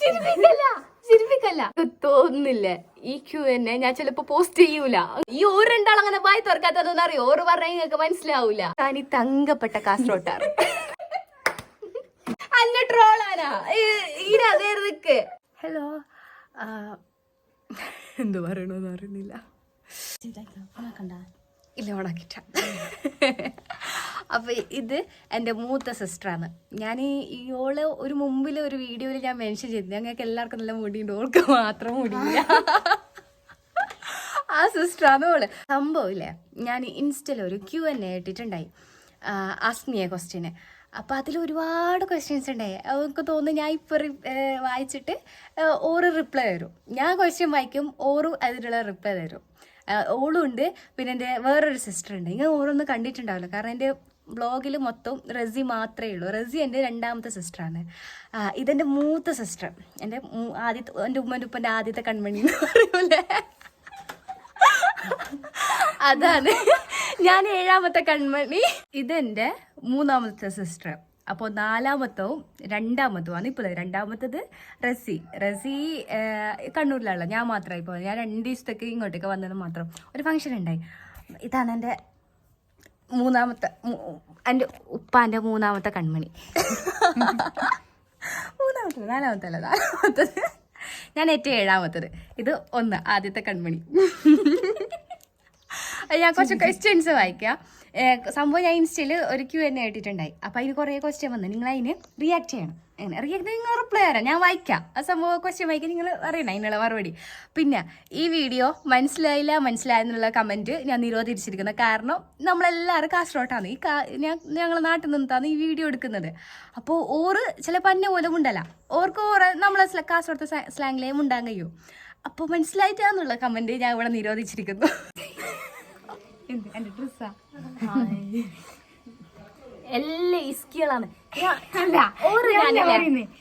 ചിരിപ്പിക്കല്ല ചിരിപ്പിക്കല്ല. എനിക്ക് തോന്നുന്നില്ലേ. ഈ ക്യൂ എന്നെ ഞാൻ ചിലപ്പോ പോസ്റ്റ് ചെയ്യൂല. ഈ ഒരു രണ്ടാൾ അങ്ങനെ വായി തുറക്കാത്തതെന്ന് അറിയോ? ഓറ് പറഞ്ഞാൽ നിങ്ങൾക്ക് മനസ്സിലാവൂല. താനി ഈ തങ്കപ്പെട്ട കാസറോട്ടാർ അന്ന ട്രോളാനാ. ഈരതേർക്ക് ഹലോ എന്തു പറയണമെന്ന് അറിയുന്നില്ല. ഇല്ല ഓണാക്കിട്ട അപ്പോൾ ഇത് എന്റെ മൂത്ത സിസ്റ്ററാണ്. ഞാൻ ഓൾ ഒരു മുമ്പിൽ ഒരു വീഡിയോയിൽ ഞാൻ മെൻഷൻ ചെയ്തു ഞങ്ങൾക്ക് എല്ലാവർക്കും നല്ല മുടിയുണ്ട്. ഓൾക്ക് മാത്രം മുടിയില്ല. ആ സിസ്റ്ററാണ് ഓൾ. സംഭവമില്ലേ ഞാൻ ഇൻസ്റ്റയിൽ ഒരു ക്യൂ എ ഇട്ടിട്ടുണ്ടായി. ആസ്മിയ ക്വസ്റ്റ്യന് അപ്പോൾ അതിൽ ഒരുപാട് ക്വസ്റ്റ്യൻസ് ഉണ്ടായി. അവർക്ക് തോന്നുന്നു ഞാൻ ഇപ്പോൾ വായിച്ചിട്ട് ഓറ് റിപ്ലൈ തരും. ഞാൻ ക്വസ്റ്റ്യൻ വായിക്കും ഓറും അതിനുള്ള റിപ്ലൈ തരും. ഓളും ഉണ്ട്. പിന്നെ എന്റെ വേറൊരു സിസ്റ്റർ ഉണ്ട്. ഇങ്ങനെ ഓരോന്നും കണ്ടിട്ടുണ്ടാവില്ല. കാരണം എന്റെ ബ്ലോഗിൽ മൊത്തം റസി മാത്രമേ ഉള്ളൂ. റസി എന്റെ രണ്ടാമത്തെ സിസ്റ്ററാണ് ഇതെന്റെ മൂത്ത സിസ്റ്റർ എന്റെ ആദ്യത്തെ എന്റെ ഉമ്മന്റെ ഉപ്പന്റെ ആദ്യത്തെ കൺമണി എന്ന് പറയൂലേ? അതാണ്. ഞാൻ ഏഴാമത്തെ കൺമണി. ഇതെന്റെ മൂന്നാമത്തെ സിസ്റ്റർ അപ്പോൾ നാലാമത്തവും രണ്ടാമത്തവുമാണ് ഇപ്പോൾ രണ്ടാമത്തത് റസി. റസി കണ്ണൂരിലാണല്ലോ. ഞാൻ മാത്രമായി പോയത്. ഞാൻ രണ്ട് ദിവസത്തേക്ക് ഇങ്ങോട്ടേക്ക് വന്നത് മാത്രം. ഒരു ഫംഗ്ഷൻ ഉണ്ടായി. ഇതാണ് എന്റെ മൂന്നാമത്തെ എന്റെ ഉപ്പാന്റെ മൂന്നാമത്തെ കൺമണി. മൂന്നാമത്തത് നാലാമത്തെ അല്ല നാലാമത്തത്. ഞാൻ ഏറ്റവും ഏഴാമത്തത്. ഇത് ഒന്ന് ആദ്യത്തെ കൺമണി. ഞാൻ കുറച്ച് ക്വസ്റ്റ്യൻസ് വായിക്കാം. സംഭവം ഞാൻ ഇൻസ്റ്റയിൽ ഒരു ക്യൂ എന്നെ ഇട്ടിട്ടുണ്ടായി. അപ്പം അതിന് കുറേ ക്വസ്റ്റ്യൻ വന്നു. നിങ്ങൾ അതിന് റിയാക്ട് ചെയ്യണം. അങ്ങനെ റിയാക്ട് നിങ്ങൾ റിപ്ലൈ തരാം. ഞാൻ വായിക്കാം. ആ സംഭവം ക്വസ്റ്റ്യൻ വായിക്കാൻ നിങ്ങൾ അറിയണം? അതിനുള്ള മറുപടി. പിന്നെ ഈ വീഡിയോ മനസ്സിലായില്ല മനസ്സിലായെന്നുള്ള കമന്റ് ഞാൻ നിരോധിച്ചിരിക്കുന്നത് കാരണം നമ്മളെല്ലാവരും കാസർഗോട്ടാണ് ഈ ഞാൻ ഞങ്ങളുടെ നാട്ടിൽ നിന്നിട്ടാണ് ഈ വീഡിയോ എടുക്കുന്നത്. അപ്പോൾ ഓറ് ചിലപ്പോൾ അന്നെ പോലെ ഉണ്ടല്ല ഓർക്ക് ഓറ് നമ്മളെ കാസർഗോഡത്തെ സ്ലാങ്ങിലേ ഉണ്ടാകും കഴിയും. അപ്പോൾ മനസ്സിലായിട്ടാന്നുള്ള കമന്റ് ഞാൻ ഇവിടെ നിരോധിച്ചിരിക്കുന്നു. എന്ത്? എന്റെ ഡ്രസ്സാ? എല്ലാ ഇസ്കികളാണ്.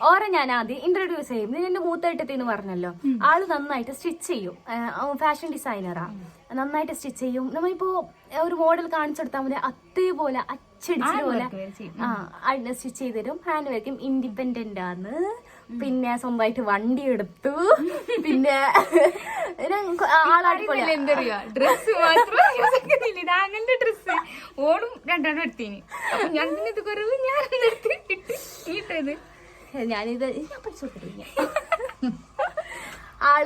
ഓരോ ഞാൻ ആദ്യം ഇൻട്രൊഡ്യൂസ് ചെയ്യും. നീ എന്റെ മൂത്തേട്ടത്തി എന്ന് പറഞ്ഞല്ലോ ആൾ നന്നായിട്ട് സ്റ്റിച്ച് ചെയ്യും. ഫാഷൻ ഡിസൈനറാ നന്നായിട്ട് സ്റ്റിച്ച് ചെയ്യും. നമ്മളിപ്പോ ഒരു മോഡൽ കാണിച്ചു കൊടുത്താൽ മതി അതേപോലെ അച്ചടിച്ച പോലെ ആ സ്റ്റിച്ച് ചെയ്ത് തരും. ഹാൻഡ് വർക്കും ഇൻഡിപെൻഡന്റ് ആണ്. പിന്നെ സ്വന്തമായിട്ട് വണ്ടി എടുത്തു. പിന്നെ എന്തറിയാ ഡ്രസ് ഡ്രസ് രണ്ടെണ്ണം എടുത്തിന്. അപ്പൊ ഞാൻ പിന്നെ ഇത് കുറവ് ഞാൻ എടുത്ത് ഇട്ട് ഇട്ടത് ഞാനിത് ഞാൻ പഠിച്ചു ആൾ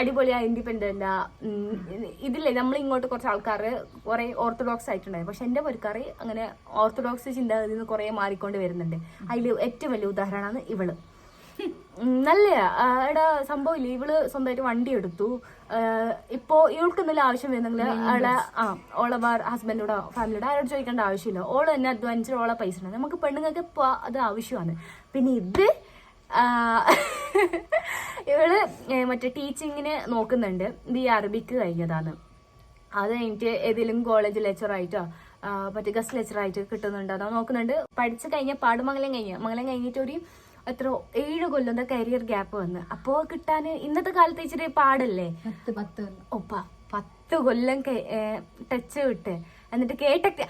അടിപൊളിയാ ഇൻഡിപെൻഡന്റ് ഇതില്ലേ നമ്മൾ ഇങ്ങോട്ട് കുറച്ച് ആൾക്കാർ കുറെ ഓർത്തഡോക്സ് ആയിട്ടുണ്ടായിരുന്നു. പക്ഷെ എന്റെ പൊരുക്കാറ് അങ്ങനെ ഓർത്തഡോക്സ് ചിന്താഗതിയിൽ നിന്ന് കുറെ മാറിക്കൊണ്ട് വരുന്നുണ്ട്. അതിൽ ഏറ്റവും വലിയ ഉദാഹരണമാണ് ഇവൾ. ഉം, നല്ല? സംഭവം സംഭവമില്ല? ഇവൾ സ്വന്തമായിട്ട് വണ്ടി എടുത്തു. ഇപ്പോ ഇവൾക്ക് എന്തെങ്കിലും ആവശ്യം വരുന്നെങ്കിൽ അവളെ ആ ഓളെ ഹസ്ബൻഡോടോ ഫാമിലിയോടോ ആരോട് ചോദിക്കേണ്ട ആവശ്യമില്ല. ഓൾ തന്നെ അധ്വാനിച്ച ഓളെ പൈസ ഉണ്ട് നമുക്ക് പെണ്ണുങ്ങൾക്ക് ഇപ്പോൾ അത് ആവശ്യമാണ്. പിന്നെ ഇത് ഇവൾ മറ്റേ ടീച്ചിങ്ങിന് നോക്കുന്നുണ്ട്. ഇത് ഈ അറബിക്ക് കഴിഞ്ഞതാണ്. അത് കഴിഞ്ഞിട്ട് ഏതെങ്കിലും കോളേജ് ലെക്ചറായിട്ടോ മറ്റേ ഗസ്റ്റ് ലെക്ചറായിട്ട് കിട്ടുന്നുണ്ടോ? അതോ നോക്കുന്നുണ്ട്. പഠിച്ചു കഴിഞ്ഞ പാടുമംഗലം കഴിഞ്ഞ. മംഗലം കഴിഞ്ഞിട്ട് ഒരു എത്ര ഏഴ് കൊല്ലം കരിയർ ഗ്യാപ്പ് വന്ന്. അപ്പോ കിട്ടാൻ ഇന്നത്തെ കാലത്ത് ഇച്ചിരി പാടല്ലേ? പത്ത് പത്ത് ഓ പ- പത്ത് കൊല്ലം ടച്ച് വിട്ട്. എന്നിട്ട് കേട്ടക്ട്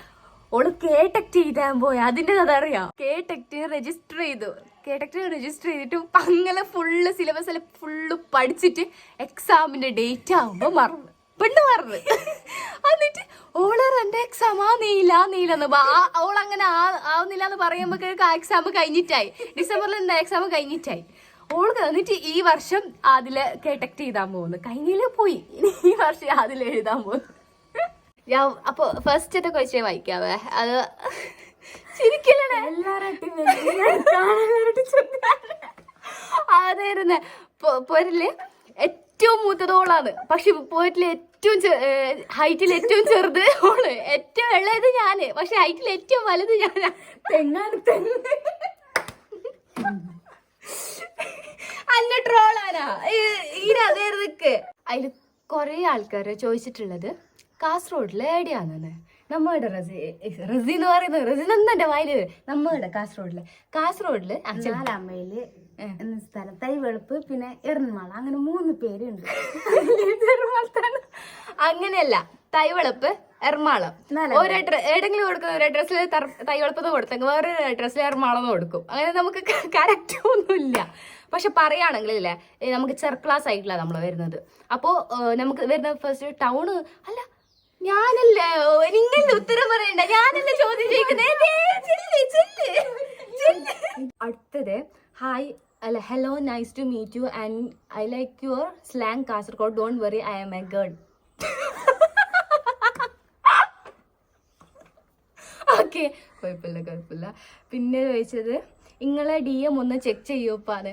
ഓൾ കേട്ടക്ട് ചെയ്താൻ പോയി. അതിന്റെ കഥ അറിയാം കേട്ടക്ട് രജിസ്റ്റർ ചെയ്തു. കേട്ടക്ട് രജിസ്റ്റർ ചെയ്തിട്ട് അങ്ങനെ ഫുള്ള് സിലബസ് എല്ലാം ഫുള്ള് പഠിച്ചിട്ട് എക്സാമിന്റെ ഡേറ്റ് ആവുമ്പോ മറന്നു. പെണ്ണ് പറഞ്ഞു എന്നിട്ട് ഓൾ എന്റെ എക്സാം ആ നീല നീലെന്ന് ഓൾ അങ്ങനെ ആ- ആവുന്നില്ല എന്ന് പറയുമ്പോഴേക്ക് ആ എക്സാം കഴിഞ്ഞിട്ടായി. ഡിസംബറിൽ എന്താ എക്സാം കഴിഞ്ഞിട്ടായി. ഓൾക്ക് എന്നിട്ട് ഈ വർഷം അതിൽ കേട്ടക്ട് ചെയ്താൻ പോകുന്നു. കഴിഞ്ഞിൽ പോയി. ഈ വർഷം അതിൽ എഴുതാൻ പോകുന്നു. ഞാൻ അപ്പൊ ഫസ്റ്റ് ക്വസ്റ്റ്യൻ വായിക്കാവേ. അത് ശരിക്കല്ലേ അതായിരുന്നു. പൊരൽ ഏറ്റവും മൂത്തതോളാണ് പക്ഷെ പോയിട്ടിൽ ഏറ്റവും ഹൈറ്റിൽ ഏറ്റവും ചെറുത് ഓൾ. ഏറ്റവും ഇളയത് ഞാൻ. പക്ഷെ ഹൈറ്റിൽ ഏറ്റവും വലുത് ഞാനാ. തെങ്ങാണ് തെങ്ങ്. അന്ന ട്രോളാനാ ഈരതേർക്ക് അതിൽ കൊറേ ആൾക്കാർ ചോദിച്ചിട്ടുള്ളത്. കാസർഗോഡിലെ എവിടെയാണെന്ന് നമ്മുടെ റസി റസി എന്ന് പറയുന്നത് റസി എന്നെ വായിൽ നമ്മളുടെ കാസർഗോഡിൽ. കാസർഗോഡിൽ നാലാമ്മയിൽ എന്ന സ്ഥലം തൈവെളുപ്പ് പിന്നെ എറണാകുളം. അങ്ങനെ മൂന്ന് പേരുണ്ട്. അങ്ങനെയല്ല തൈവളപ്പ് എറണാകുളം. അഡ്ര- ഏതെങ്കിലും കൊടുക്കുന്ന ഒരു അഡ്രസ്സിൽ വെളുപ്പത് കൊടുത്തെങ്കിൽ വേറെ അഡ്രസ്സിൽ എറണാകുളം കൊടുക്കും. അങ്ങനെ നമുക്ക് കറക്റ്റ് ഒന്നുമില്ല. പക്ഷെ പറയുകയാണെങ്കിൽ അല്ലേ ഏ, നമുക്ക് ചെറുക്ലാസ് ആയിട്ടില്ല നമ്മൾ വരുന്നത്. അപ്പോൾ നമുക്ക് വരുന്ന ഫസ്റ്റ് ടൗണ് അല്ല ഞാനല്ലേ? നിങ്ങളുടെ ഉത്തരം പറയണ്ട. ഞാനല്ലേ ചോദ്യം ചോദിക്കുന്നേ? ദേ, ചെല്ല്, ചെല്ല്, ചെല്ല്. അടുത്തത് ഹായ് അല്ല hello nice to meet you and I like your slang Kasaragod. Don't worry I am a girl okay കുഴപ്പമില്ല കുഴപ്പമില്ല. പിന്നെ ചോദിച്ചത് നിങ്ങളെ ഡി എം ഒന്ന് ചെക്ക് ചെയ്യൂപ്പാണ്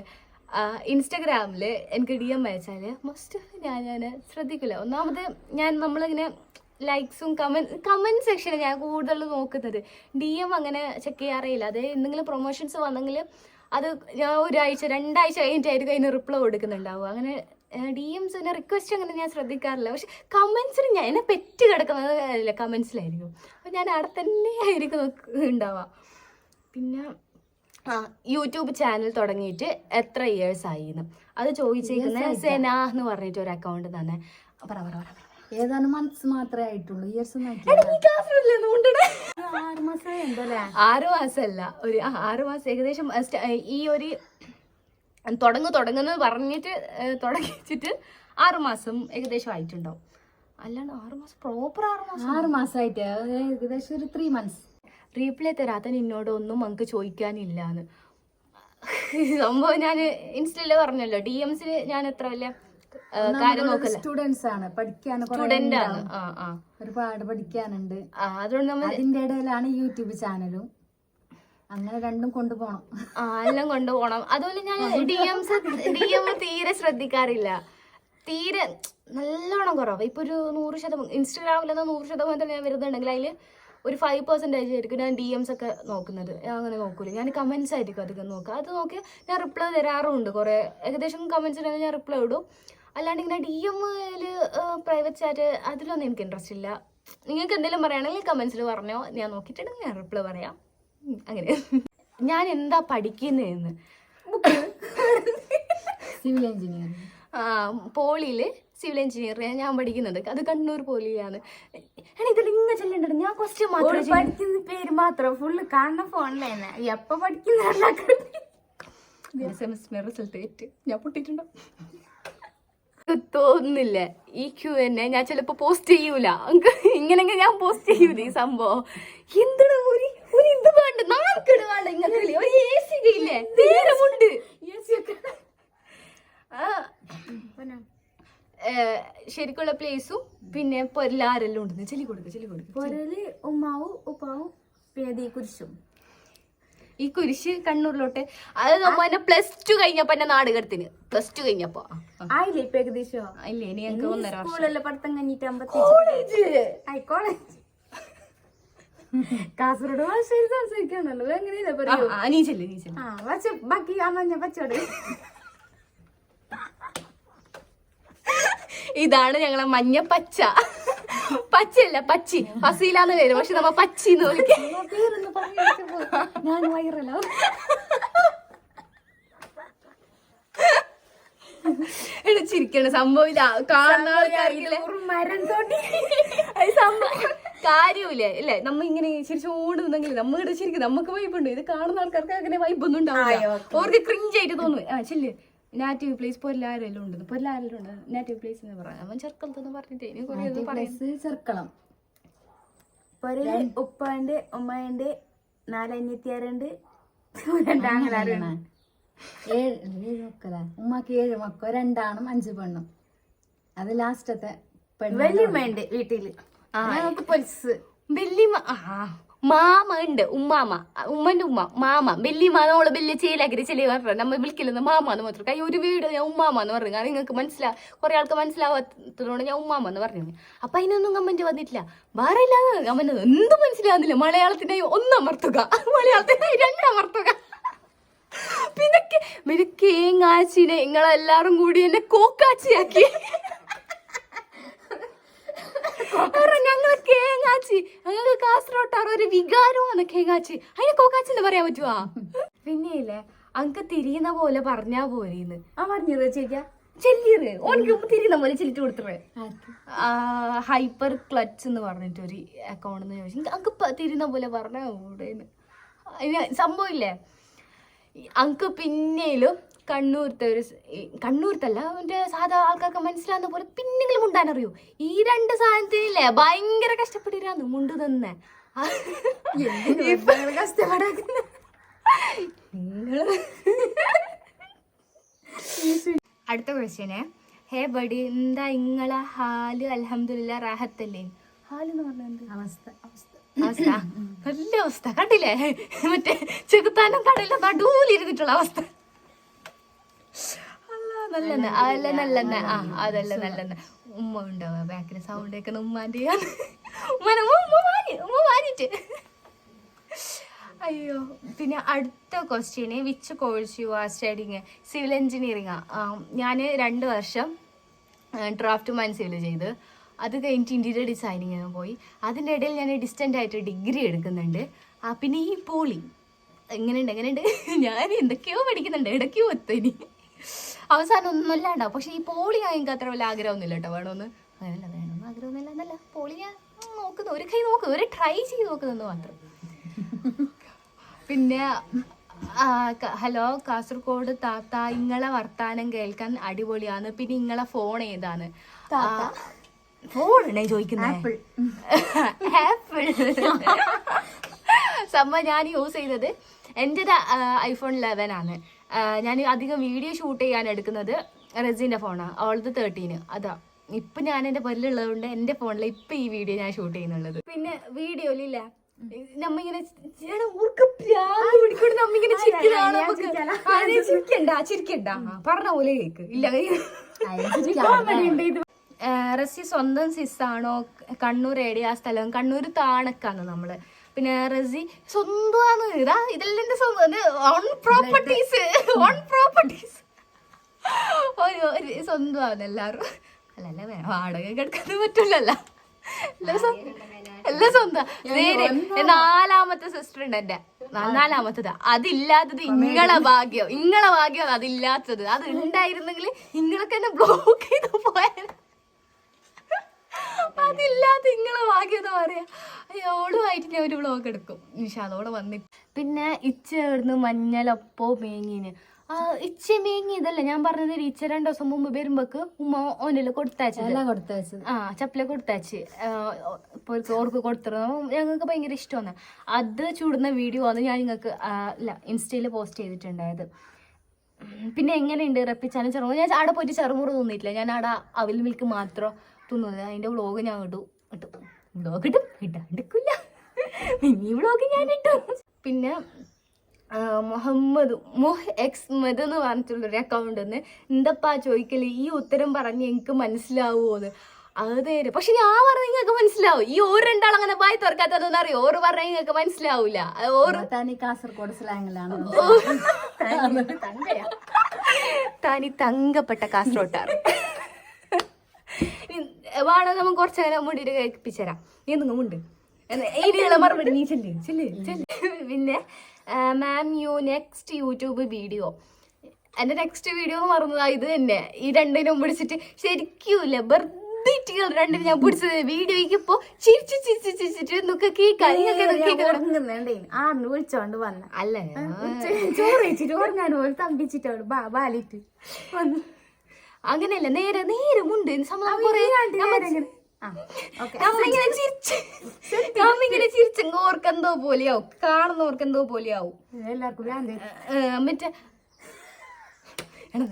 ഇൻസ്റ്റഗ്രാമിൽ എനിക്ക് ഡി എം അയച്ചാൽ മസ്റ്റ് ഞാൻ ഞാൻ ശ്രദ്ധിക്കില്ല. ഒന്നാമത് ഞാൻ നമ്മളിങ്ങനെ ലൈക്സും കമന്റ് കമന്റ് സെക്ഷനിൽ ഞാൻ കൂടുതൽ നോക്കുന്നത്. ഡി എം അങ്ങനെ ചെക്ക് ചെയ്യാറേയില്ല. അത് എന്തെങ്കിലും പ്രൊമോഷൻസ് വന്നെങ്കിൽ അത് ഞാൻ ഒരാഴ്ച രണ്ടാഴ്ച കഴിഞ്ഞിട്ടായിരിക്കും അതിന് റിപ്ലൈ കൊടുക്കുന്നുണ്ടാവും അങ്ങനെ ഡി എംസ് റിക്വസ്റ്റ് അങ്ങനെ ഞാൻ ശ്രദ്ധിക്കാറില്ല. പക്ഷെ കമൻസിന് ഞാൻ എന്നെ പെറ്റ് കിടക്കുന്നത് അല്ല കമൻസിലായിരിക്കും അപ്പം ഞാൻ അവിടെ തന്നെ ആയിരിക്കും ഉണ്ടാവുക. പിന്നെ ആ യൂട്യൂബ് ചാനൽ തുടങ്ങിയിട്ട് എത്ര ഇയേഴ്സ് ആയിരുന്നു അത് ചോദിച്ചേക്കുന്നത് സെന എന്ന് പറഞ്ഞിട്ട് ഒരു അക്കൗണ്ട് തന്നെ. പറ പറ പറ. ഏതാനും മന്ത്സ് മാത്രമേ ആയിട്ടുള്ളൂ. ഇയേഴ്സ് ആറു മാസമേ ഉണ്ടല്ലേ ആറ് മാസമല്ല. ഒരു ആറു മാസം ഏകദേശം ഈ ഒരു തുടങ്ങു തുടങ്ങുന്നത് പറഞ്ഞിട്ട് തുടങ്ങിച്ചിട്ട് ആറ് മാസം ഏകദേശം ആയിട്ടുണ്ടാവും. അല്ലാണ്ട് ആറ് മാസം പ്രോപ്പർ ആറ് മാസം. ആറ് മാസമായിട്ട് ഏകദേശം ഒരു ത്രീ മന്ത്സ് റീപ്ലൈ തരാത്ത നിന്നോട് ഒന്നും നമുക്ക് ചോദിക്കാനില്ലാന്ന്. സംഭവം ഞാൻ ഇൻസ്റ്റയിൽ പറഞ്ഞല്ലോ ഡി എംസിൽ ഞാൻ എത്ര വലിയ കാര്യം നോക്കല്ല സ്റ്റുഡൻസ് ആണ്. പഠിക്കാൻ സ്റ്റുഡന്റ് ആണ്. ഒരുപാട് പഠിക്കാനുണ്ട്. അതുകൊണ്ട് നമ്മൾ അതിന്റെ ഇടയിലാണ് യൂട്യൂബ് ചാനലും അങ്ങനെ രണ്ടും കൊണ്ടുപോകണം ആ എല്ലാം കൊണ്ടുപോകണം അതുപോലെ ഞാൻ ഡി എംസ് ഡി എം തീരെ ശ്രദ്ധിക്കാറില്ല. തീരെ നല്ലോണം കുറവ്. ഇപ്പൊ ഒരു നൂറ് ശതമാനം ഇൻസ്റ്റഗ്രാമിൽ നിന്ന് നൂറ് ശതമാനത്തിൽ ഞാൻ വരുന്നുണ്ടെങ്കിൽ അതിൽ ഒരു ഫൈവ് പെർസെന്റേജ് ആയിരിക്കും ഞാൻ ഡി എംസ് ഒക്കെ നോക്കുന്നത്. ഞാൻ അങ്ങനെ നോക്കൂല. ഞാൻ കമൻസ് ആയിരിക്കും അധികം നോക്കുക. അത് നോക്കി ഞാൻ റിപ്ലൈ തരാറുണ്ട് കുറേ. ഏകദേശം കമൻസിനൊക്കെ ഞാൻ റിപ്ലൈ ഇടും. അല്ലാണ്ട് ഇങ്ങനെ ഡി എമ്മിൽ പ്രൈവറ്റ് ചാറ്റ് അതിലൊന്നും എനിക്ക് ഇൻട്രസ്റ്റ് ഇല്ല. നിങ്ങൾക്ക് എന്തെങ്കിലും പറയുകയാണെങ്കിൽ കമൻസിൽ പറഞ്ഞോ. ഞാൻ നോക്കിയിട്ടുണ്ടെങ്കിൽ ഞാൻ റിപ്ലൈ പറയാം. അങ്ങനെ. ഞാൻ എന്താ പഠിക്കുന്നതെന്ന്? സിവിൽ എഞ്ചിനീയറിംഗ് ആ പോളിയിൽ സിവിൽ എഞ്ചിനീയറിംഗ് ഞാൻ പഠിക്കുന്നത്. അത് കണ്ണൂർ പോളിയാണ് ഇതിൽ ഇങ്ങ ചെല്ലണ്ടത് ഞാൻ ക്വസ്റ്റ്യൻ മാത്രം. പഠിക്കുന്ന പേര് മാത്രം. ഫുള്ള് കാണുന്ന ഫോണിലെന്നെ എപ്പോ പഠിക്കുന്ന സെമിസ്റ്റർ റിസൾട്ട് ഞാൻ പൊട്ടിട്ടുണ്ടോ എനിക്ക് തോന്നുന്നില്ല. ഈ ക്യൂ എന്നെ ഞാൻ ചിലപ്പോ പോസ്റ്റ് ചെയ്യൂല. ഇങ്ങനെ ഇങ്ങനെങ്കിൽ ഞാൻ പോസ്റ്റ് ചെയ്യൂല ഈ സംഭവം. എന്താണ് ഒരു ഒരു ഇത് വേണ്ട. നാൽക്കിട് വേണ്ട ഇങ്ങനെ ഒരു എ സി ഇല്ലേ? നേരമുണ്ട്. ശരിക്കുള്ള പ്ലേസും പിന്നെ പൊരലാരെല്ലാം ഉണ്ടെന്ന്. ചെല്ലി കൊടുക്കുക ചെല്ലി കൊടുക്കുക പൊരൽ ഉമ്മാവും ഉപ്പാവും പിന്നെ കുരിശും. ഈ കുരിശ് കണ്ണൂരിലോട്ട്. അത് നമ്മ പ്ലസ് ടു കഴിഞ്ഞപ്പോ എന്റെ നാടുകടത്തിന്. പ്ലസ് ടു കഴിഞ്ഞപ്പോ. ആയില്ലേ ഇപ്പൊ ഏകദേശം? ഇല്ലേ ഇനി ഞങ്ങൾക്ക് ഒന്നര വർഷം. സ്കൂളിലെ പഠിത്തം കഴിഞ്ഞിട്ട് കോളേജ്. കാസർഗോഡ് ഭാഷയിൽ സംസാരിക്കാണല്ലോ എങ്ങനെയല്ലേ പറയൂ? ആ, ബാക്കി ആ മഞ്ഞ പച്ചോട് ഇതാണ് ഞങ്ങളെ മഞ്ഞ പച്ച പച്ചയല്ല പച്ചി. ഫസീലാന്ന് പേര്. പക്ഷെ നമ്മ പച്ചി എന്ന് വിളിക്കും ഞാൻ വൈറലോ. എടാ ചിരിക്കണ സംഭവം ഇല്ല കാണുന്ന ആൾക്കാർക്കില്ലേ കാര്യമില്ലേ ഇല്ലേ? നമ്മ ഇങ്ങനെ ചിരിച്ചോണ്ട് ഓടുന്നെങ്കിൽ നമ്മ ഇവിടെ ശരിക്കും നമുക്ക് വൈബുണ്ട് ഇത് കാണുന്ന ആൾക്കാർക്ക് അങ്ങനെ വൈബൊന്നും ഉണ്ടാവില്ല. ഓർക്ക് ക്രിഞ്ചായിട്ട് തോന്നും. ആ ചെല്ല്. നാറ്റീവ് പ്ലേസ് പൊല്ലാരെല്ലാം ഉണ്ട് പൊല്ലാരെല്ലാം ഉണ്ട്? നാറ്റീവ് പ്ലേസ് എന്ന് പറയാം അവൻ ചെറുക്കലത്തെന്ന് പറഞ്ഞിട്ട് ഇനി കുറേ ഇത് പറയും. പ്ലസ് ചെറുക്കളം. പൊരൽ ഉപ്പാണ്ട് ഉമ്മയുണ്ട് ഏഴ് ഏഴ് മക്കളാ? ഉമ്മാക്ക് ഏഴ് മക്കൾ രണ്ടാണും അഞ്ച് പെണ്ണും. അത് ലാസ്റ്റത്തെ പെണ്ണ് വലിയമ്മയുണ്ട് വീട്ടിൽ. പൊലിസ് വല്യമ്മ ആ മാമ ഉണ്ട് ഉമ്മാമ. ഉമ്മന്റെ ഉമ്മ മാമ. വല്യമ്മ നമ്മൾ വലിയ ചേലാക്കി ചെലി പറഞ്ഞു നമ്മ വിളിക്കില്ലെന്ന് മാമ എന്ന് മാത്രം. കൈ ഒരു വീട് ഞാൻ ഉമ്മാമ എന്ന് പറഞ്ഞു. കാരണം നിങ്ങൾക്ക് മനസ്സിലാ കുറെ ആൾക്ക് മനസ്സിലാവാത്തതുകൊണ്ട് ഞാൻ ഉമ്മാമ എന്ന് പറഞ്ഞു. അപ്പൊ അതിനൊന്നും കമന്റ് വന്നിട്ടില്ല. വേറെ ഇല്ലാന്ന് കമന്റ് എന്തും മനസ്സിലാവുന്നില്ല. മലയാളത്തിന്റെ ഒന്നമർത്തുക. മലയാളത്തിന്റെ രണ്ടമർത്തുക. പിന്നെ കേ- പിന്നെ കേങ്ങാച്ചിനെ നിങ്ങളെല്ലാരും കൂടി എന്നെ കോക്കാച്ചിയാക്കി. ഞങ്ങൾ കേങ്ങാച്ചി. ഞങ്ങൾക്ക് കാസർഗോട്ടാറ് ഒരു വികാരമാണ് കേങ്ങാച്ചി. അതിന് കോക്കാച്ചി എന്ന് പറയാൻ പറ്റുവാ? പിന്നെയില്ലേ അങ്ക തിരിയുന്ന പോലെ പറഞ്ഞാ പോരേന്ന്. ആ പറഞ്ഞു ചേച്ചിക്ക ചെല്ലിറ് ഓനക്ക് തിരിയുന്ന പോലെ ചെല്ലിട്ട് കൊടുത്തേ ആർക്ക്? ഹൈപ്പർ ക്ലച്ച് എന്ന് പറഞ്ഞിട്ട് ഒരു അക്കൗണ്ട് എന്ന് ചോദിച്ചു. അങ്ക് തിരിയുന്ന പോലെ പറഞ്ഞാ ഇവിടെന്ന് സംഭവം ഇല്ലേ? അങ്ക് പിന്നെയും കണ്ണൂരത്തെ ഒരു കണ്ണൂർത്തല്ല അവന്റെ സാധാ ആൾക്കാർക്ക് മനസ്സിലാകുന്ന പോലെ പിന്നെങ്കിലും മുണ്ടാൻ അറിയൂ ഈ രണ്ട് സാധനത്തിനില്ലേ ഭയങ്കര കഷ്ടപ്പെട്ടിരാന്ന് മുണ്ട് തന്നെ. കഷ്ടപ്പെടാക്കുന്ന അടുത്ത ക്വസ്റ്റ്യന് ഹേ ബഡി എന്താ ഇങ്ങളെ ഹാൽ? അലഹമില്ല റാഹത്തല്ലേ? ഹാൽ എന്ന് പറഞ്ഞത് അവസ്ഥ അവസ്ഥ. അവസ്ഥ. നല്ല അവസ്ഥ. കണ്ടില്ലേ? മറ്റേ ചെകുത്താനും കടയിലും നടുവിലിരുന്നിട്ടുള്ള അവസ്ഥ. നല്ലെന്നെ അല്ല നല്ലെന്നെ. ആ അതല്ല നല്ലെന്നെ. ഉമ്മ ഉണ്ടാവുക ബാക്കിൽ സൗണ്ട് കേൾക്കുന്ന ഉമ്മാന്റെ ഉമ്മ ഉമ്മ വാരി ഉമ്മ വാരിട്ട് അയ്യോ പിന്നെ അടുത്ത question which course you are studying civil engineering ഞാൻ രണ്ട് വർഷം ഡ്രാഫ്റ്റ് മാൻ സിവിൽ ചെയ്ത്. അത് കഴിഞ്ഞിട്ട് ഇന്റീരിയർ ഡിസൈനിങ്ങിന് പോയി. അതിന്റെ ഇടയിൽ ഞാൻ ഡിസ്റ്റന്റ് ആയിട്ട് ഡിഗ്രി എടുക്കുന്നുണ്ട്. ആ പിന്നെ ഈ പോളി എങ്ങനെയുണ്ട് എങ്ങനെയുണ്ട്? ഞാൻ എന്തൊക്കെയോ പഠിക്കുന്നുണ്ട് ഇടയ്ക്കോ എത്തുനി അവസാനം ഒന്നുമല്ലാണ്ടാവും. പക്ഷെ ഈ പോളി ആയെങ്കിൽ അത്ര വലിയ ആഗ്രഹമൊന്നുമില്ല കേട്ടോ. വേണമെന്ന് അങ്ങനെയല്ല വേണമെന്ന് ആഗ്രഹമൊന്നുമില്ല എന്നല്ല. പോളി ഞാൻ നോക്കുന്നു. ഒരു കൈ നോക്കുന്നു ഒരു ട്രൈ ചെയ്ത് നോക്കുന്നെന്ന് മാത്രം. പിന്നെ ഹലോ കാസർഗോഡ് താത്ത ഇങ്ങളെ വർത്താനം കേൾക്കാൻ അടിപൊളിയാണ്. പിന്നെ ഇങ്ങളെ ഫോൺ ഏതാണ്? ഫോൺ ഞാൻ ചോദിക്കുന്നത് ആപ്പിൾ. സംഭവം ഞാൻ യൂസ് ചെയ്തത് എന്റെ ഐഫോൺ ലെവൻ ആണ്. ഞാൻ അധികം വീഡിയോ ഷൂട്ട് ചെയ്യാൻ എടുക്കുന്നത് റെസിന്റെ ഫോണാണ് ഓൾ അവളത് തേർട്ടീന് അതാ. ഇപ്പൊ ഞാൻ എന്റെ പല്ലുള്ളത് കൊണ്ട് എന്റെ ഫോണിൽ ഇപ്പൊ ഈ വീഡിയോ ഞാൻ ഷൂട്ട് ചെയ്യുന്നുള്ളത്. പിന്നെ വീഡിയോയിലില്ല നമ്മ ഇങ്ങനെ നമ്മ ഇങ്ങനെ ചിരിക്കുന്നതാണ് നമുക്ക്. ആ, നീ ചിരിക്കണ്ട ചിരിക്കണ്ട. ആ, പറഞ്ഞ പോലെ കേക്ക്. ഇല്ല റസി സ്വന്തം സിസ്സാണോ? കണ്ണൂർ ഏടിയ ആ സ്ഥലം? കണ്ണൂർ താണക്കാണ് നമ്മൾ. പിന്നെ റസി സ്വന്തമാണ് ഇതാ ഇതെല്ലാം എന്റെ സ്വന്തം ഓൺ പ്രോപ്പർട്ടീസ് ഓൺ പ്രോപ്പർട്ടീസ് ഒരു സ്വന്തമാണ് എല്ലാവരും. അല്ല അല്ല വാടക കിടക്കാൻ പറ്റില്ലല്ല എല്ലാം സ്വന്തം. നാലാമത്തെ സിസ്റ്റർ ഉണ്ട് എന്റെ നാലാമത്തത്. അതില്ലാത്തത് ഇങ്ങളെ ഭാഗ്യം. ഇങ്ങളെ ഭാഗ്യം അതില്ലാത്തത്. അത് ഉണ്ടായിരുന്നെങ്കിൽ ഇങ്ങളൊക്കെ എന്നെ ബ്ലോക്ക് ചെയ്ത് പോയാൽ അതില്ലാത്ത നിങ്ങളെ ഭാഗ്യം എന്ന് പറയാ? അയ്യോളുമായിട്ട് ഞാൻ ഒരു വ്ളോഗ് എടുക്കും. നിഷ അതോടെ വന്നിട്ട് പിന്നെ ഇച്ച ഇവിടുന്ന് മഞ്ഞളപ്പോ മേങ്ങിന്. ആ ഇച്ച മേങ്ങി ഇതല്ല ഞാൻ പറഞ്ഞത് ഇച്ച രണ്ടു ദിവസം മുമ്പ് വരുമ്പോക്ക് ഉമ്മ ഓനിൽ കൊടുത്തയച്ചത്? ആ ചപ്പല കൊടുത്തയച്ച്. ഇപ്പോൾ ഓർക്ക് കൊടുത്തിരുന്നു. ഞങ്ങൾക്ക് ഭയങ്കര ഇഷ്ടമാണ്. അത് ചൂടുന്ന വീഡിയോ ആണ് ഞാൻ നിങ്ങൾക്ക് അല്ല ഇൻസ്റ്റയിൽ പോസ്റ്റ് ചെയ്തിട്ടുണ്ടായത്. പിന്നെ എങ്ങനെയുണ്ട് റപ്പിച്ചാലും ചെറുമുറ ഞാൻ അവിടെ പോയിട്ട് ചെറുമുറ തോന്നിയിട്ടില്ല ഞാൻ അവിടെ അവിൽ മിൽക്ക് മാത്രം തിന്നത് അതിന്റെ വ്ളോഗ് ഞാൻ ഇട്ടു ഇട്ടു. വ്ളോഗ് ഇട്ടും ഇടാണ്ടിക്കില്ല മിനി വ്ളോഗ് ഞാൻ ഇട്ടു പിന്നെ മുഹമ്മദ് മുഹ് എക്സ് മദ് എന്ന് പറഞ്ഞിട്ടുള്ളൊരു അക്കൗണ്ട് നിന്ന് എന്തപ്പാ ചോദിക്കൽ? ഈ ഉത്തരം പറഞ്ഞ് എനിക്ക് മനസ്സിലാവുമോന്ന് നേരെ പക്ഷെ ഞാൻ പറഞ്ഞ നിങ്ങൾക്ക് മനസ്സിലാവും. ഈ ഓർ രണ്ടാൾ അങ്ങനെ വായി തുറക്കാത്തതെന്ന് അറിയോ? ഓറ് പറഞ്ഞ നിങ്ങൾക്ക് മനസ്സിലാവൂല. അത് താനി കാസർഗോഡ് സ്ലാങ്ങിലാണ്. തനി തങ്കപ്പെട്ട കാസർഗോട്ടാറ് വേണം നമുക്ക് കുറച്ച് നേരം മുടിയിട്ട് കേൾപ്പിച്ചരാം നീ എന്തെങ്കിലും ഉണ്ട് മറുപടി നീ ചെല്ല് ചെല്ല് ചെല്ല്. പിന്നെ ma'am you next YouTube video എന്റെ നെക്സ്റ്റ് വീഡിയോ എന്ന് പറഞ്ഞത് ഇത് തന്നെ. ഈ രണ്ടിനും പിടിച്ചിട്ട് ശരിക്കും ഇല്ല? വെറുതെ രണ്ടിനും ഞാൻ പിടിച്ചത് വീഡിയോയ്ക്ക് ഇപ്പോ ചിരിച്ച് ചിരിച്ച് ചിരിച്ചിട്ട് എന്നൊക്കെ കേൾക്കാം. ആറിന് വിളിച്ചോണ്ട് വന്ന. അല്ല ചോറ് ചോറ് ഞാൻ പോലും തമ്പിച്ചിട്ടോട് ബാലിട്ട് വന്നു. അങ്ങനെയല്ല? നേരെ നേരെ മുണ്ട് നമ്മളിങ്ങനെ ചിരിച്ച് നമ്മിങ്ങനെ ചിരിച്ചെങ്കിൽ ഓർക്കെന്തോ പോലെയാവും. കാണുന്നവർക്ക് എന്തോ പോലെയാവും. എല്ലാവർക്കും മറ്റേ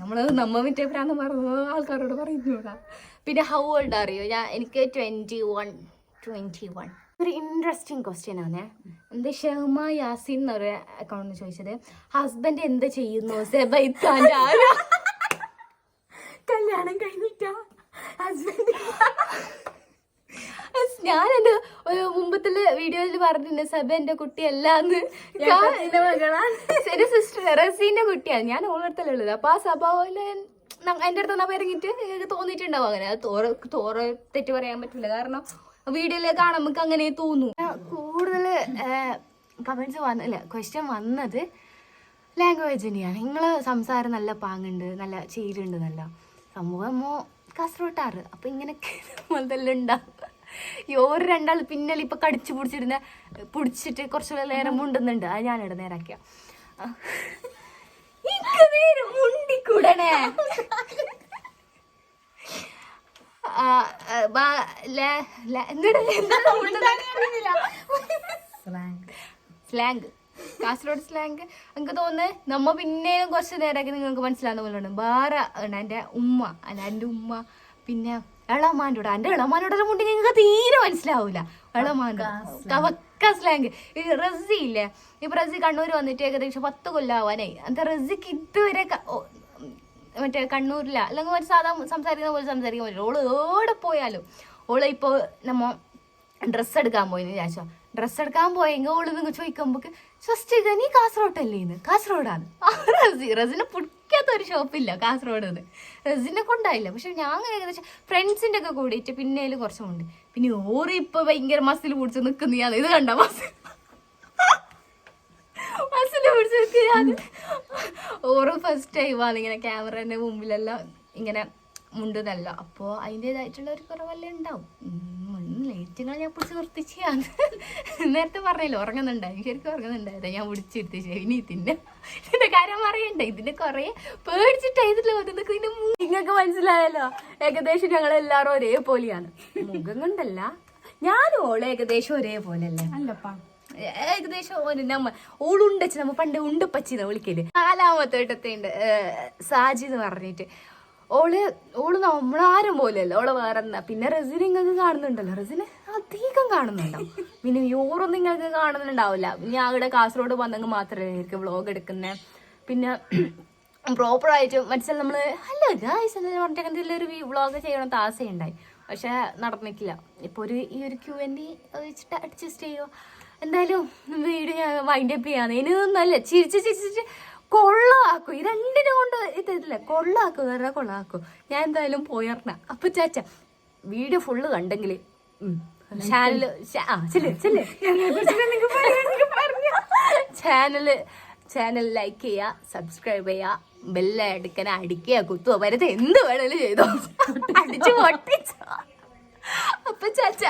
നമ്മൾ നമ്മ മറ്റേ പ്രാന്തം പറഞ്ഞു ആൾക്കാരോട് പറയുന്നൂടാ പിന്നെ ഹൗ ഓൾഡ് അറിയോ ഞാൻ എനിക്ക് ട്വന്റി വൺ ട്വന്റി വൺ ഒരു ഇൻട്രസ്റ്റിംഗ് ക്വസ്റ്റ്യൻ ആണ്. എന്ത് ഷെഹ്മ യാസിൻ എന്നൊരു അക്കൗണ്ട് ചോദിച്ചത്. ഹസ്ബൻഡ് എന്ത് ചെയ്യുന്നു? സെബൈത്താന്റെ ആരാ? കല്യാണം കഴിഞ്ഞിട്ടാ? ഹസ്ബൻഡ് ഞാൻ എന്റെ ഒരു മുമ്പത്തെ വീഡിയോയിൽ പറഞ്ഞിട്ടുണ്ട് സബ എന്റെ കുട്ടിയല്ലാന്ന്. എന്റെ സിസ്റ്റർ റസീന്റെ കുട്ടിയാണ്. ഞാൻ ഓരോരുത്തല്ലേ ഉള്ളത്. അപ്പൊ ആ ന- എന്റെ അടുത്ത് എന്നാ ഇറങ്ങിയിട്ട് എനിക്ക് തോന്നിയിട്ടുണ്ടാവും അങ്ങനെ. അത് തോറ തോറ തെറ്റ് പറയാൻ പറ്റില്ല കാരണം വീഡിയോയിൽ കാണാൻ നമുക്ക് അങ്ങനെ തോന്നും. കൂടുതൽ കമന്റ്സ് വന്നില്ല ക്വസ്റ്റ്യൻ വന്നത് ലാംഗ്വേജ് തന്നെയാണ് നിങ്ങളെ സംസാരം നല്ല പാങ്ങുണ്ട് നല്ല ചേരുണ്ട് നല്ല സംഭവം മോ കാസർഗോട്ടാറ് അപ്പൊ ഇങ്ങനൊക്കെ മുതലെല്ലാം ഉണ്ടാവും ഈ ഓരോ രണ്ടാൾ പിന്നലെ ഇപ്പൊ കടിച്ചു പിടിച്ചിരുന്ന പിടിച്ചിട്ട് കുറച്ച് നേരം മുണ്ടുന്നുണ്ട്. അത് ഞാനിവിടെ നേരാക്കിയ. നേരം മുണ്ടിക്കൂടണേ? സ്ലാങ്. കാസർഗോഡ് സ്ലാങ് എനിക്ക് തോന്നുന്നത് നമ്മ പിന്നെയും കുറച്ച് നേരമൊക്കെ നിങ്ങൾക്ക് മനസ്സിലാകുന്ന പോലെ ഉണ്ട്. വേറെ ഉണ്ട് എന്റെ ഉമ്മ അല്ല എന്റെ ഉമ്മ പിന്നെ എളമാന്റെ കൂടെ എന്റെ എളമാനോടെ മുണ്ടി നിങ്ങൾക്ക് തീരെ മനസ്സിലാവൂല. എളമാന്റെ കവക്ക സ്ലാങ് ഈ റസി ഇല്ലേ? ഇപ്പൊ റസി കണ്ണൂർ വന്നിട്ട് ഏകദേശം പത്ത് കൊല്ലാവാനായി. എന്താ റസിക്ക് ഇതുവരെ മറ്റേ കണ്ണൂരില അല്ലെങ്കിൽ ഒരു സാധാ സംസാരിക്കുന്ന പോലെ സംസാരിക്കാൻ പറ്റില്ല. ഓൾ എവിടെ പോയാലും ഓൾ ഇപ്പോൾ നമ്മ ഡ്രസ്സ് എടുക്കാൻ പോയി വിചാരിച്ചോ. ഡ്രസ്സ് എടുക്കാൻ പോയെങ്കിൽ ഓൾ നിങ്ങൾ ചോദിക്കുമ്പോൾ സ്വസ്തിക നീ കാസർഗോട്ടല്ലേ ഇന്ന്? കാസർഗോഡാണ്. റസി റസിനെ പിടിക്കാത്ത ഒരു ഷോപ്പില്ല കാസർഗോഡ് എന്ന് റസിനെ കൊണ്ടായില്ല. പക്ഷെ ഞാൻ ഏകദേശം ഫ്രണ്ട്സിന്റെ ഒക്കെ കൂടിയിട്ട് പിന്നേലും കുറച്ചുമുണ്ട്. പിന്നെ ഓറ് ഇപ്പൊ ഭയങ്കര മസിൽ പിടിച്ച് നിൽക്കുന്ന ഇത് കണ്ട മസിൽ മസിൽ പിടിച്ച് നിൽക്കുക ഓറ് ഫസ്റ്റ് ടൈമാണ് ഇങ്ങനെ ക്യാമറേന്റെ മുമ്പിലെല്ലാം ഇങ്ങനെ മുണ്ടുന്നല്ല. അപ്പോൾ അതിന്റെതായിട്ടുള്ള ഒരു കുറവല്ലേ ഉണ്ടാവും. ലേറ്റുകൾ ഞാൻ പിടിച്ച് നിർത്തിച്ചാണ് നേരത്തെ പറഞ്ഞല്ലോ ഉറങ്ങുന്നുണ്ടായി ശരിക്കും ഉറങ്ങുന്നുണ്ടായത് ഞാൻ പിടിച്ചിരുത്തിച്ചു ഇനി ഇതിന്റെ ഇതിന്റെ കാര്യം പറയണ്ട? ഇതിന്റെ കുറേ പേടിച്ചിട്ടാ ഇതിൽ ഇതിന്റെ നിങ്ങൾക്ക് മനസ്സിലായല്ലോ ഏകദേശം ഞങ്ങൾ എല്ലാവരും ഒരേപോലെയാണ്. മുഖം കൊണ്ടല്ല ഞാനും ഓൾ ഏകദേശം ഒരേപോലെയല്ലേ? അല്ലപ്പാ. ഏകദേശം ഒരു നമ്മ ഓളുണ്ടച്ച് നമ്മ പണ്ട് ഉണ്ടപ്പച്ചിന്ന് വിളിക്കൽ. നാലാമത്തെ വട്ടത്തുണ്ട് സാജി എന്ന് പറഞ്ഞിട്ട്. ഓൾ ഓൾ നമ്മളാരും പോലെയല്ല. ഓൾ വേറെ പിന്നെ റസിനെ നിങ്ങൾക്ക് കാണുന്നുണ്ടല്ലോ. റസിനെ അധികം കാണുന്നുണ്ടാവും പിന്നെ യൂറൊന്നും നിങ്ങൾക്ക് കാണുന്നുണ്ടാവില്ല. ഞാൻ അവിടെ കാസർഗോഡ് വന്നെങ്കിൽ മാത്രമേ എനിക്ക് വ്ളോഗ് എടുക്കുന്നത് പിന്നെ പ്രോപ്പറായിട്ട് മനസ്സിൽ നമ്മൾ ഹലോ ഗായ്സ് എന്ന് പറഞ്ഞിട്ട് ഒരു വ്ളോഗ് ചെയ്യണമെന്ന് ആശയുണ്ടായി. പക്ഷെ നടന്നിട്ടില്ല. ഇപ്പോൾ ഒരു ഈ ഒരു ക്യൂ എൻ ഡി വെച്ചിട്ട് അഡ്ജസ്റ്റ് ചെയ്യുമോ എന്തായാലും വീഡിയോ ഞാൻ വൈൻഡപ്പ് ചെയ്യാന്ന് ഇനി നല്ല ചിരിച്ച് ചിരിച്ചിട്ട് കൊള്ളാക്കും. ഈ രണ്ടിനും കൊണ്ട് ഇതില്ല? കൊള്ളാക്കും. വേറെ കൊള്ളാക്കും. ഞാൻ എന്തായാലും പോയറിന അപ്പൊ ചാച്ച വീഡിയോ ഫുള്ള് കണ്ടെങ്കിൽ ചാനൽ ചാനൽ ലൈക്ക് ചെയ്യുക സബ്സ്ക്രൈബ് ചെയ്യുക ബെല്ല എടുക്കണ അടിക്കുക കുത്തുക വരത് എന്ത് വേണേലും ചെയ്തോ. അടിച്ചു പൊട്ടിച്ചോ. അപ്പൊ ചാച്ച.